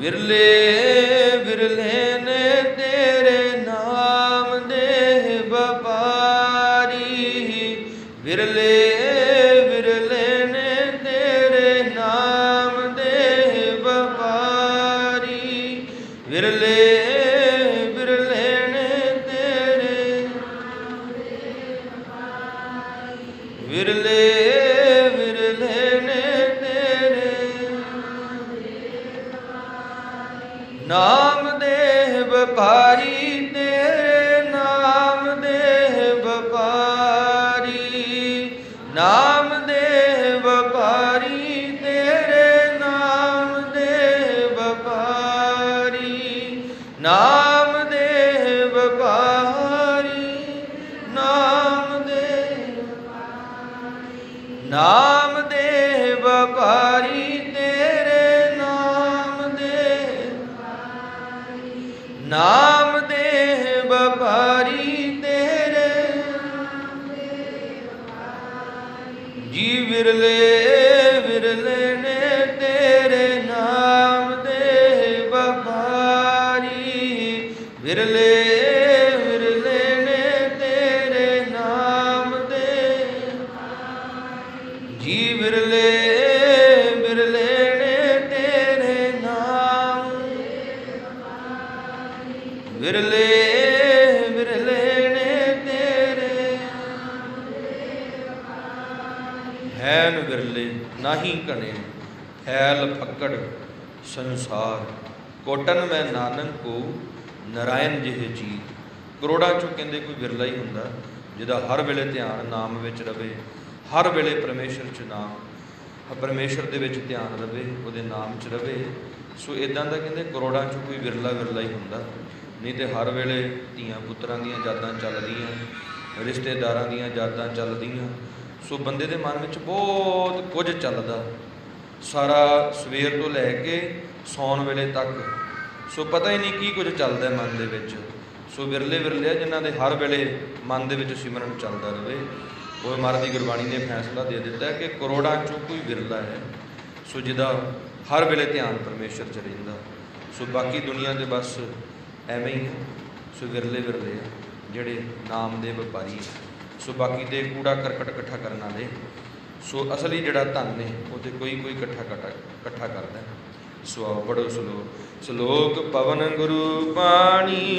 ਵਿਰਲੇ ਵਿਰਲੇ ਨੇ ਤੇਰੇ ਨਾਮ ਦੇ ਵਪਾਰੀ। ਵਿਰਲੇ ਵਿਰਲੇ ਨੇ ਤੇਰੇ ਨਾਮ ਦੇ ਵਪਾਰੀ। ਵਿਰਲੇ ਵਿਰਲੇ ਨੇ ਤੇਰੇ ਵਿਰਲੇ ਨਾਮ ਦੇ ਵਪਾਰੀ ਤੇਰੇ ਨਾਮ ਦੇ ਵਪਾਰੀ ਨਾਮ ਦੇ ਵਪਾਰੀ ਤੇਰੇ ਨਾਮ ਦੇ ਵਪਾਰੀ ਨਾਮ ਦੇ ਵਪਾਰੀ ਨਾਮ ਦੇ ਨਾਮ ਦੇ ਵਪਾਰੀ ਨਾਮ ਦੇ ਵਪਾਰੀ ਤੇਰੇ। ਜੀ ਵਿਰਲੇ ਵਿਰਲੇ ਨੇ ਤੇਰੇ ਨਾਮ ਦੇ ਵਪਾਰੀ। ਵਿਰਲੇ ਹੈਨ ਵਿਰਲੇ ਨਾਹੀ ਘਣੇ, ਹੈਲ ਫੱਕੜ ਸੰਸਾਰ। ਕੋਟਨ ਮੈਂ ਨਾਨਕ ਕੋ ਨਰਾਇਣ ਜਿਹੇ ਜੀ ਕਰੋੜਾਂ ਚੋਂ ਕਹਿੰਦੇ ਕੋਈ ਵਿਰਲਾ ਹੀ ਹੁੰਦਾ, ਜਿਹਦਾ ਹਰ ਵੇਲੇ ਧਿਆਨ ਨਾਮ ਵਿੱਚ ਰਵੇ, ਹਰ ਵੇਲੇ ਪਰਮੇਸ਼ਰ ਚ ਨਾਮ। ਪਰਮੇਸ਼ਰ ਦੇ ਵਿੱਚ ਧਿਆਨ ਰਵੇ, ਉਹਦੇ ਨਾਮ ਚ ਰਵੇ। ਸੋ ਇਦਾਂ ਦਾ ਕਹਿੰਦੇ ਕਰੋੜਾਂ ਚੋਂ ਕੋਈ ਵਿਰਲਾ ਵਿਰਲਾ ਹੀ ਹੁੰਦਾ। ਨਹੀਂ ਤੇ ਹਰ ਵੇਲੇ ਧੀਆਂ ਪੁੱਤਰਾਂ ਦੀਆਂ ਯਾਦਾਂ ਚੱਲਦੀਆਂ, ਰਿਸ਼ਤੇਦਾਰਾਂ ਦੀਆਂ ਯਾਦਾਂ ਚੱਲਦੀਆਂ ਸੋ ਬੰਦੇ ਦੇ ਮਨ ਵਿੱਚ ਬਹੁਤ ਕੁਝ ਚੱਲਦਾ। ਸਾਰਾ ਸਵੇਰ ਤੋਂ ਲੈ ਕੇ ਸੌਣ ਵੇਲੇ ਤੱਕ। ਸੋ ਪਤਾ ਹੀ ਨਹੀਂ ਕੀ ਕੁਝ ਚੱਲਦਾ ਮਨ ਦੇ ਵਿੱਚ। ਸੋ ਵਿਰਲੇ ਵਿਰਲੇ ਆ ਜਿਨ੍ਹਾਂ ਦੇ ਹਰ ਵੇਲੇ ਮਨ ਦੇ ਵਿੱਚ ਸਿਮਰਨ ਚੱਲਦਾ ਰਹੇ। ਉਹ ਮਹਾਰਾਜ ਦੀ ਗੁਰਬਾਣੀ ਨੇ ਫੈਸਲਾ ਦੇ ਦਿੱਤਾ ਕਿ ਕਰੋੜਾਂ ਚੋਂ ਕੋਈ ਵਿਰਲਾ ਹੈ। ਸੋ ਜਿਹਦਾ ਹਰ ਵੇਲੇ ਧਿਆਨ ਪਰਮੇਸ਼ਰ 'ਚ ਰਹਿੰਦਾ। ਸੋ ਬਾਕੀ ਦੁਨੀਆ ਦੇ ਬਸ ਐਵੇਂ ਹੀ ਹੈ। ਸੋ ਵਿਰਲੇ ਵਿਰਲੇ ਆ ਜਿਹੜੇ ਨਾਮ ਦੇ ਵਪਾਰੀ ਹੈ ਸੋ ਬਾਕੀ ਦੇ ਕੂੜਾ ਕਰਕਟ ਇਕੱਠਾ ਕਰਨ ਵਾਲੇ। ਸੋ ਅਸਲੀ ਜਿਹੜਾ ਧਨ ਨੇ, ਉਹ ਤੇ ਕੋਈ ਕੋਈ ਇਕੱਠਾ ਇਕੱਠਾ ਕਰਦਾ। ਹੈ। ਸੋ ਆਓ ਪੜੋ ਸਲੋਕ। ਸਲੋਕ ਪਵਨ ਗੁਰੂ ਪਾਣੀ